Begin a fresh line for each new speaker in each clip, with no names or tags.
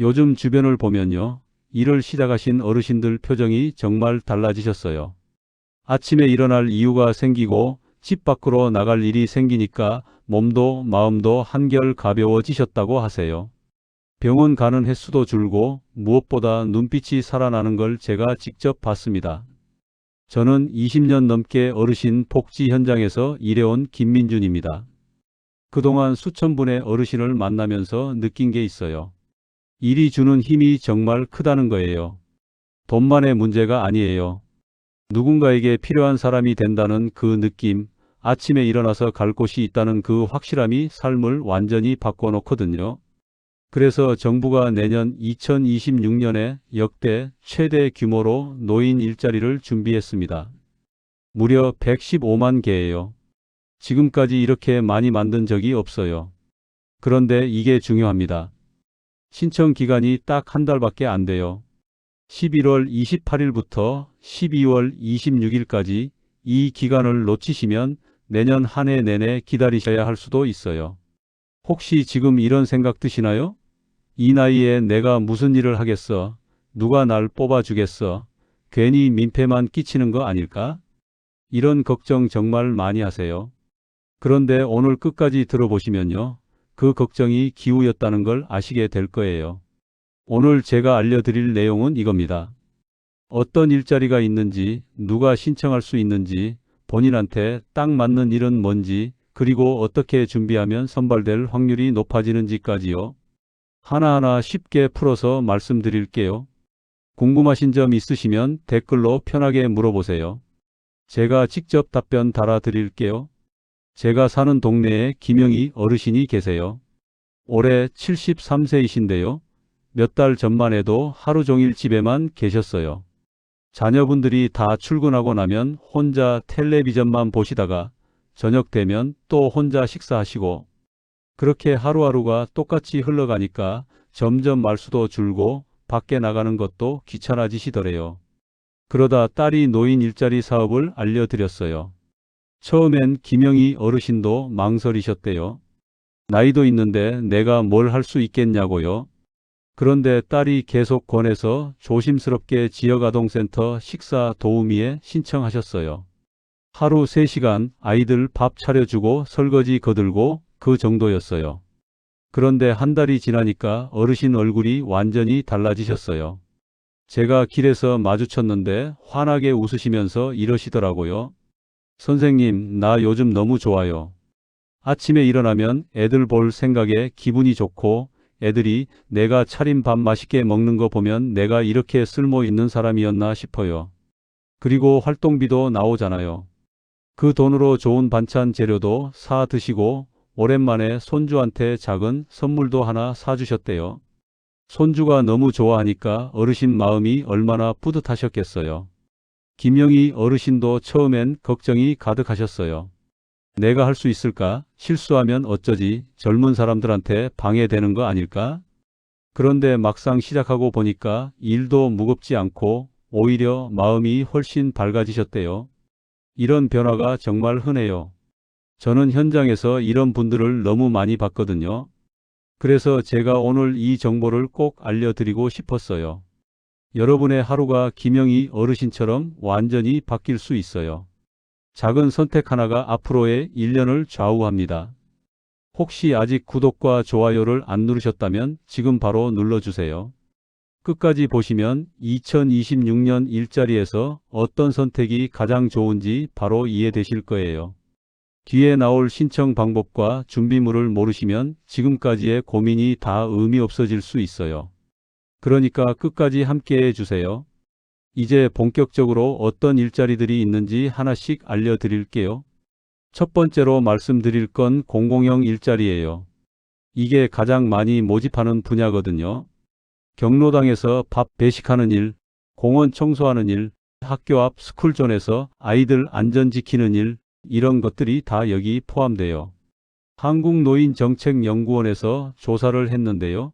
요즘 주변을 보면요. 일을 시작하신 어르신들 표정이 정말 달라지셨어요. 아침에 일어날 이유가 생기고 집 밖으로 나갈 일이 생기니까 몸도 마음도 한결 가벼워지셨다고 하세요. 병원 가는 횟수도 줄고 무엇보다 눈빛이 살아나는 걸 제가 직접 봤습니다. 저는 20년 넘게 어르신 복지 현장에서 일해온 김민준입니다. 그동안 수천 분의 어르신을 만나면서 느낀 게 있어요. 일이 주는 힘이 정말 크다는 거예요. 돈만의 문제가 아니에요. 누군가에게 필요한 사람이 된다는 그 느낌, 아침에 일어나서 갈 곳이 있다는 그 확실함이 삶을 완전히 바꿔놓거든요. 그래서 정부가 내년 2026년에 역대 최대 규모로 노인 일자리를 준비했습니다. 무려 115만 개예요. 지금까지 이렇게 많이 만든 적이 없어요. 그런데 이게 중요합니다. 신청 기간이 딱 한 달밖에 안 돼요. 11월 28일부터 12월 26일까지 이 기간을 놓치시면 내년 한 해 내내 기다리셔야 할 수도 있어요. 혹시 지금 이런 생각 드시나요? 이 나이에 내가 무슨 일을 하겠어? 누가 날 뽑아주겠어? 괜히 민폐만 끼치는 거 아닐까? 이런 걱정 정말 많이 하세요. 그런데 오늘 끝까지 들어보시면요. 그 걱정이 기우였다는 걸 아시게 될 거예요. 오늘 제가 알려드릴 내용은 이겁니다. 어떤 일자리가 있는지, 누가 신청할 수 있는지, 본인한테 딱 맞는 일은 뭔지, 그리고 어떻게 준비하면 선발될 확률이 높아지는지까지요. 하나하나 쉽게 풀어서 말씀드릴게요. 궁금하신 점 있으시면 댓글로 편하게 물어보세요. 제가 직접 답변 달아드릴게요. 제가 사는 동네에 김영희 어르신이 계세요. 올해 73세이신데요. 몇 달 전만 해도 하루 종일 집에만 계셨어요. 자녀분들이 다 출근하고 나면 혼자 텔레비전만 보시다가 저녁 되면 또 혼자 식사하시고 그렇게 하루하루가 똑같이 흘러가니까 점점 말수도 줄고 밖에 나가는 것도 귀찮아지시더래요. 그러다 딸이 노인 일자리 사업을 알려드렸어요. 처음엔 김영희 어르신도 망설이셨대요. 나이도 있는데 내가 뭘 할 수 있겠냐고요. 그런데 딸이 계속 권해서 조심스럽게 지역아동센터 식사 도우미에 신청하셨어요. 하루 3시간 아이들 밥 차려주고 설거지 거들고 그 정도였어요. 그런데 한 달이 지나니까 어르신 얼굴이 완전히 달라지셨어요. 제가 길에서 마주쳤는데 환하게 웃으시면서 이러시더라고요. 선생님, 나 요즘 너무 좋아요. 아침에 일어나면 애들 볼 생각에 기분이 좋고 애들이 내가 차린 밥 맛있게 먹는 거 보면 내가 이렇게 쓸모 있는 사람이었나 싶어요. 그리고 활동비도 나오잖아요. 그 돈으로 좋은 반찬 재료도 사 드시고 오랜만에 손주한테 작은 선물도 하나 사주셨대요. 손주가 너무 좋아하니까 어르신 마음이 얼마나 뿌듯하셨겠어요. 김영희 어르신도 처음엔 걱정이 가득하셨어요. 내가 할 수 있을까? 실수하면 어쩌지? 젊은 사람들한테 방해되는 거 아닐까? 그런데 막상 시작하고 보니까 일도 무겁지 않고 오히려 마음이 훨씬 밝아지셨대요. 이런 변화가 정말 흔해요. 저는 현장에서 이런 분들을 너무 많이 봤거든요. 그래서 제가 오늘 이 정보를 꼭 알려드리고 싶었어요. 여러분의 하루가 김영희 어르신처럼 완전히 바뀔 수 있어요. 작은 선택 하나가 앞으로의 1년을 좌우합니다. 혹시 아직 구독과 좋아요를 안 누르셨다면 지금 바로 눌러주세요. 끝까지 보시면 2026년 일자리에서 어떤 선택이 가장 좋은지 바로 이해되실 거예요. 뒤에 나올 신청 방법과 준비물을 모르시면 지금까지의 고민이 다 의미 없어질 수 있어요. 그러니까 끝까지 함께 해주세요. 이제 본격적으로 어떤 일자리들이 있는지 하나씩 알려드릴게요. 첫 번째로 말씀드릴 건 공공형 일자리예요. 이게 가장 많이 모집하는 분야거든요. 경로당에서 밥 배식하는 일, 공원 청소하는 일, 학교 앞 스쿨존에서 아이들 안전 지키는 일, 이런 것들이 다 여기 포함돼요. 한국노인정책연구원에서 조사를 했는데요.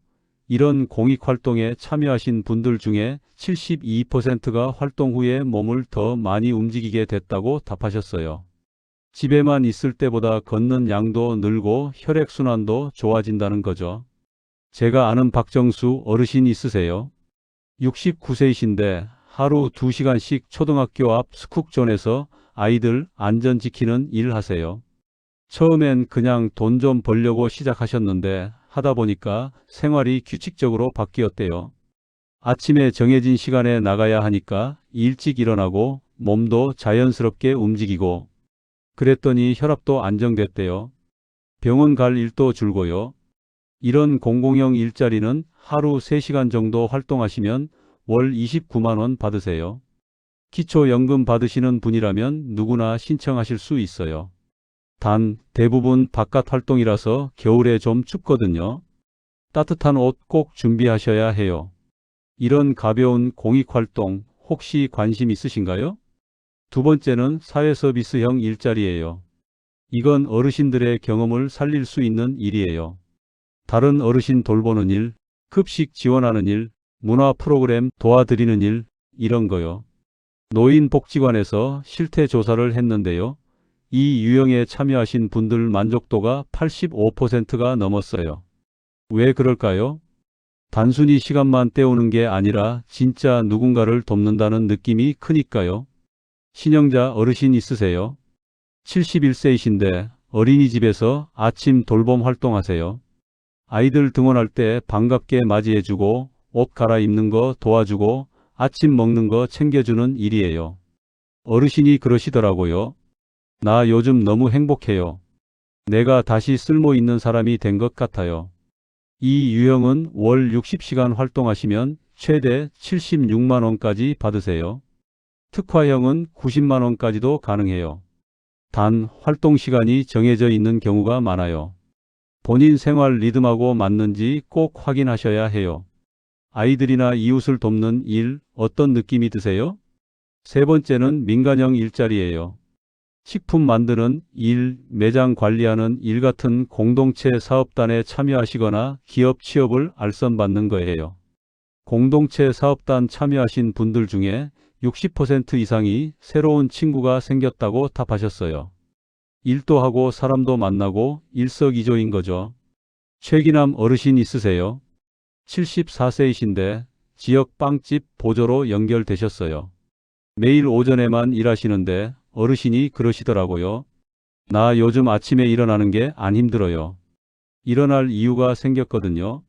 이런 공익활동에 참여하신 분들 중에 72%가 활동 후에 몸을 더 많이 움직이게 됐다고 답하셨어요. 집에만 있을 때보다 걷는 양도 늘고 혈액순환도 좋아진다는 거죠. 제가 아는 박정수 어르신 있으세요? 69세이신데 하루 2시간씩 초등학교 앞 스쿡존에서 아이들 안전 지키는 일 하세요. 처음엔 그냥 돈 좀 벌려고 시작하셨는데 하다 보니까 생활이 규칙적으로 바뀌었대요. 아침에 정해진 시간에 나가야 하니까 일찍 일어나고 몸도 자연스럽게 움직이고 그랬더니 혈압도 안정됐대요. 병원 갈 일도 줄고요. 이런 공공형 일자리는 하루 3시간 정도 활동하시면 월 29만 원 받으세요. 기초연금 받으시는 분이라면 누구나 신청하실 수 있어요. 단 대부분 바깥 활동이라서 겨울에 좀 춥거든요. 따뜻한 옷 꼭 준비하셔야 해요. 이런 가벼운 공익 활동 혹시 관심 있으신가요? 두 번째는 사회 서비스형 일자리예요. 이건 어르신들의 경험을 살릴 수 있는 일이에요. 다른 어르신 돌보는 일, 급식 지원하는 일, 문화 프로그램 도와드리는 일, 이런 거요. 노인복지관에서 실태 조사를 했는데요. 이 유형에 참여하신 분들 만족도가 85%가 넘었어요. 왜 그럴까요? 단순히 시간만 때우는 게 아니라 진짜 누군가를 돕는다는 느낌이 크니까요. 신영자 어르신 있으세요? 71세이신데 어린이집에서 아침 돌봄 활동하세요. 아이들 등원할 때 반갑게 맞이해주고 옷 갈아입는 거 도와주고 아침 먹는 거 챙겨주는 일이에요. 어르신이 그러시더라고요. 나 요즘 너무 행복해요. 내가 다시 쓸모 있는 사람이 된 것 같아요. 이 유형은 월 60시간 활동하시면 최대 76만원까지 받으세요. 특화형은 90만원까지도 가능해요. 단 활동 시간이 정해져 있는 경우가 많아요. 본인 생활 리듬하고 맞는지 꼭 확인하셔야 해요. 아이들이나 이웃을 돕는 일 어떤 느낌이 드세요? 세 번째는 민간형 일자리예요. 식품 만드는 일, 매장 관리하는 일 같은 공동체 사업단에 참여하시거나 기업 취업을 알선받는 거예요. 공동체 사업단 참여하신 분들 중에 60% 이상이 새로운 친구가 생겼다고 답하셨어요. 일도 하고 사람도 만나고 일석이조인 거죠. 최기남 어르신 있으세요? 74세이신데 지역 빵집 보조로 연결되셨어요. 매일 오전에만 일하시는데 어르신이 그러시더라고요. 나 요즘 아침에 일어나는 게 안 힘들어요. 일어날 이유가 생겼거든요.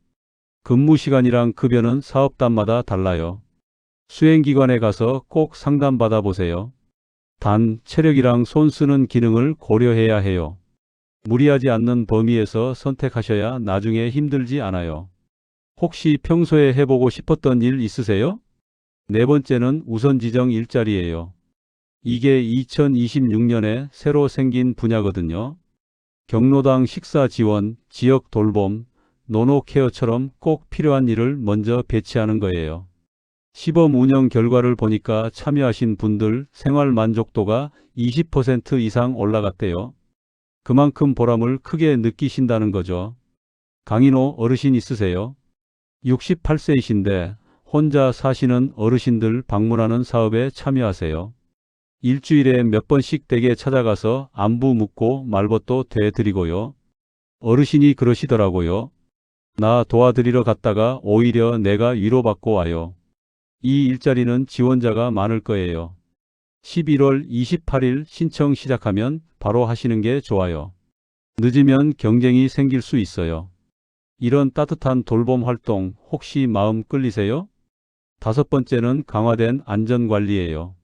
근무 시간이랑 급여는 사업단마다 달라요. 수행기관에 가서 꼭 상담받아 보세요. 단 체력이랑 손 쓰는 기능을 고려해야 해요. 무리하지 않는 범위에서 선택하셔야 나중에 힘들지 않아요. 혹시 평소에 해보고 싶었던 일 있으세요? 네 번째는 우선 지정 일자리예요. 이게 2026년에 새로 생긴 분야거든요. 경로당 식사 지원, 지역 돌봄, 노노케어처럼 꼭 필요한 일을 먼저 배치하는 거예요. 시범 운영 결과를 보니까 참여하신 분들 생활 만족도가 20% 이상 올라갔대요. 그만큼 보람을 크게 느끼신다는 거죠. 강인호 어르신 있으세요? 68세이신데 혼자 사시는 어르신들 방문하는 사업에 참여하세요. 일주일에 몇 번씩 댁에 찾아가서 안부 묻고 말벗도 대드리고요. 어르신이 그러시더라고요. 나 도와드리러 갔다가 오히려 내가 위로받고 와요. 이 일자리는 지원자가 많을 거예요. 11월 28일 신청 시작하면 바로 하시는 게 좋아요. 늦으면 경쟁이 생길 수 있어요. 이런 따뜻한 돌봄 활동 혹시 마음 끌리세요? 다섯 번째는 강화된 안전관리예요.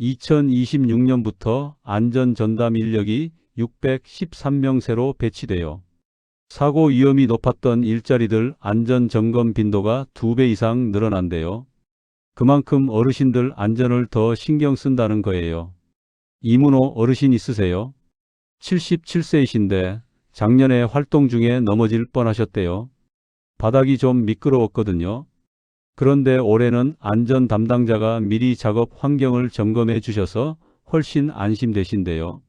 2026년부터 안전전담 인력이 613명 새로 배치되어 사고 위험이 높았던 일자리들 안전점검 빈도가 2배 이상 늘어난대요. 그만큼 어르신들 안전을 더 신경 쓴다는 거예요. 이문호 어르신 있으세요? 77세이신데 작년에 활동 중에 넘어질 뻔하셨대요. 바닥이 좀 미끄러웠거든요. 그런데 올해는 안전 담당자가 미리 작업 환경을 점검해 주셔서 훨씬 안심되신대요.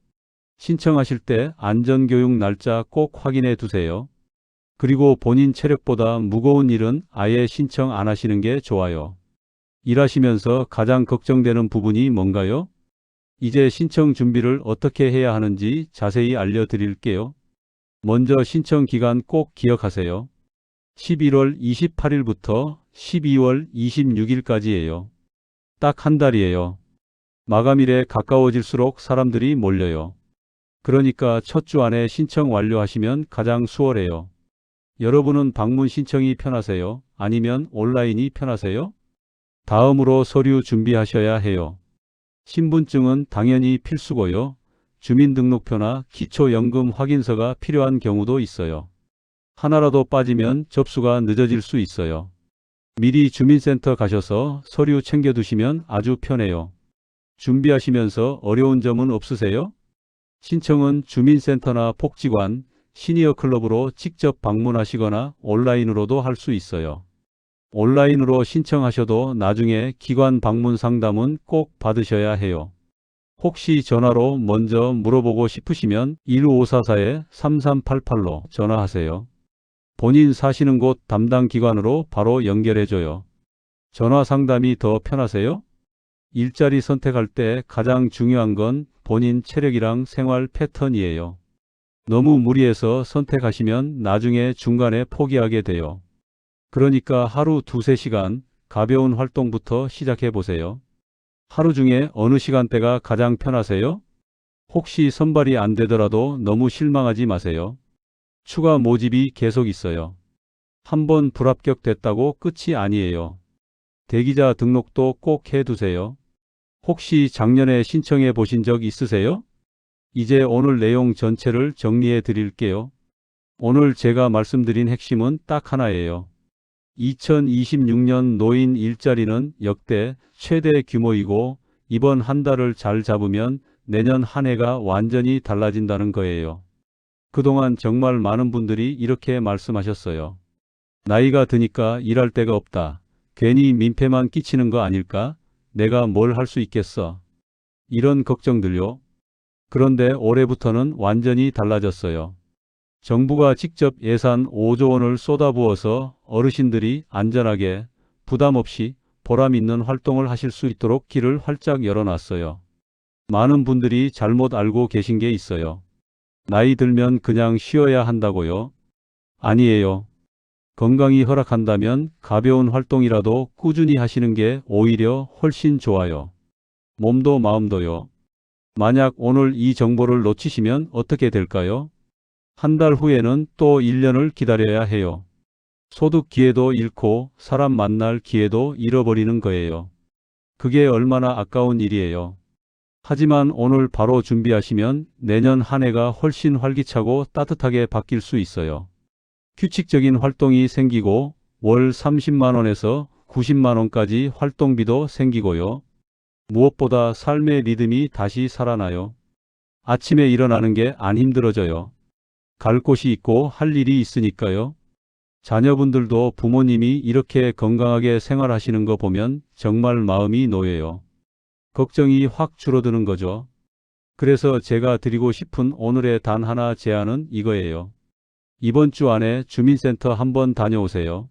신청하실 때 안전교육 날짜 꼭 확인해 두세요. 그리고 본인 체력보다 무거운 일은 아예 신청 안 하시는 게 좋아요. 일하시면서 가장 걱정되는 부분이 뭔가요? 이제 신청 준비를 어떻게 해야 하는지 자세히 알려드릴게요. 먼저 신청 기간 꼭 기억하세요. 11월 28일부터 12월 26일까지예요. 딱 한 달이에요. 마감일에 가까워질수록 사람들이 몰려요. 그러니까 첫 주 안에 신청 완료하시면 가장 수월해요. 여러분은 방문 신청이 편하세요? 아니면 온라인이 편하세요? 다음으로 서류 준비하셔야 해요. 신분증은 당연히 필수고요. 주민등록표나 기초연금 확인서가 필요한 경우도 있어요. 하나라도 빠지면 접수가 늦어질 수 있어요. 미리 주민센터 가셔서 서류 챙겨두시면 아주 편해요. 준비하시면서 어려운 점은 없으세요? 신청은 주민센터나 복지관, 시니어 클럽으로 직접 방문하시거나 온라인으로도 할 수 있어요. 온라인으로 신청하셔도 나중에 기관 방문 상담은 꼭 받으셔야 해요. 혹시 전화로 먼저 물어보고 싶으시면 1544-3388로 전화하세요. 본인 사시는 곳 담당 기관으로 바로 연결해줘요. 전화 상담이 더 편하세요? 일자리 선택할 때 가장 중요한 건 본인 체력이랑 생활 패턴이에요. 너무 무리해서 선택하시면 나중에 중간에 포기하게 돼요. 그러니까 하루 두세 시간 가벼운 활동부터 시작해 보세요. 하루 중에 어느 시간대가 가장 편하세요? 혹시 선발이 안 되더라도 너무 실망하지 마세요. 추가 모집이 계속 있어요. 한번 불합격 됐다고 끝이 아니에요. 대기자 등록도 꼭 해두세요. 혹시 작년에 신청해 보신 적 있으세요? 이제 오늘 내용 전체를 정리해 드릴게요. 오늘 제가 말씀드린 핵심은 딱 하나예요. 2026년 노인 일자리는 역대 최대 규모이고 이번 한 달을 잘 잡으면 내년 한 해가 완전히 달라진다는 거예요. 그동안 정말 많은 분들이 이렇게 말씀하셨어요. 나이가 드니까 일할 데가 없다. 괜히 민폐만 끼치는 거 아닐까? 내가 뭘 할 수 있겠어? 이런 걱정들요. 그런데 올해부터는 완전히 달라졌어요. 정부가 직접 예산 5조 원을 쏟아부어서 어르신들이 안전하게 부담 없이 보람 있는 활동을 하실 수 있도록 길을 활짝 열어놨어요. 많은 분들이 잘못 알고 계신 게 있어요. 나이 들면 그냥 쉬어야 한다고요? 아니에요. 건강이 허락한다면 가벼운 활동이라도 꾸준히 하시는 게 오히려 훨씬 좋아요. 몸도 마음도요. 만약 오늘 이 정보를 놓치시면 어떻게 될까요? 한 달 후에는 또 1년을 기다려야 해요. 소득 기회도 잃고 사람 만날 기회도 잃어버리는 거예요. 그게 얼마나 아까운 일이에요. 하지만 오늘 바로 준비하시면 내년 한 해가 훨씬 활기차고 따뜻하게 바뀔 수 있어요. 규칙적인 활동이 생기고 월 30만원에서 90만원까지 활동비도 생기고요. 무엇보다 삶의 리듬이 다시 살아나요. 아침에 일어나는 게 안 힘들어져요. 갈 곳이 있고 할 일이 있으니까요. 자녀분들도 부모님이 이렇게 건강하게 생활하시는 거 보면 정말 마음이 놓여요. 걱정이 확 줄어드는 거죠. 그래서 제가 드리고 싶은 오늘의 단 하나 제안은 이거예요. 이번 주 안에 주민센터 한번 다녀오세요.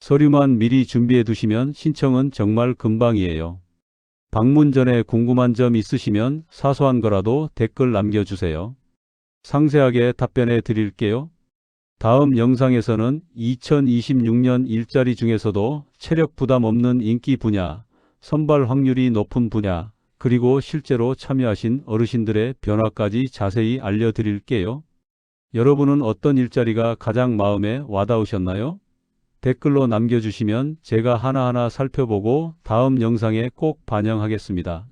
서류만 미리 준비해 두시면 신청은 정말 금방이에요. 방문 전에 궁금한 점 있으시면 사소한 거라도 댓글 남겨주세요. 상세하게 답변해 드릴게요. 다음 영상에서는 2026년 일자리 중에서도 체력 부담 없는 인기 분야, 선발 확률이 높은 분야, 그리고 실제로 참여하신 어르신들의 변화까지 자세히 알려드릴게요. 여러분은 어떤 일자리가 가장 마음에 와닿으셨나요? 댓글로 남겨주시면 제가 하나하나 살펴보고 다음 영상에 꼭 반영하겠습니다.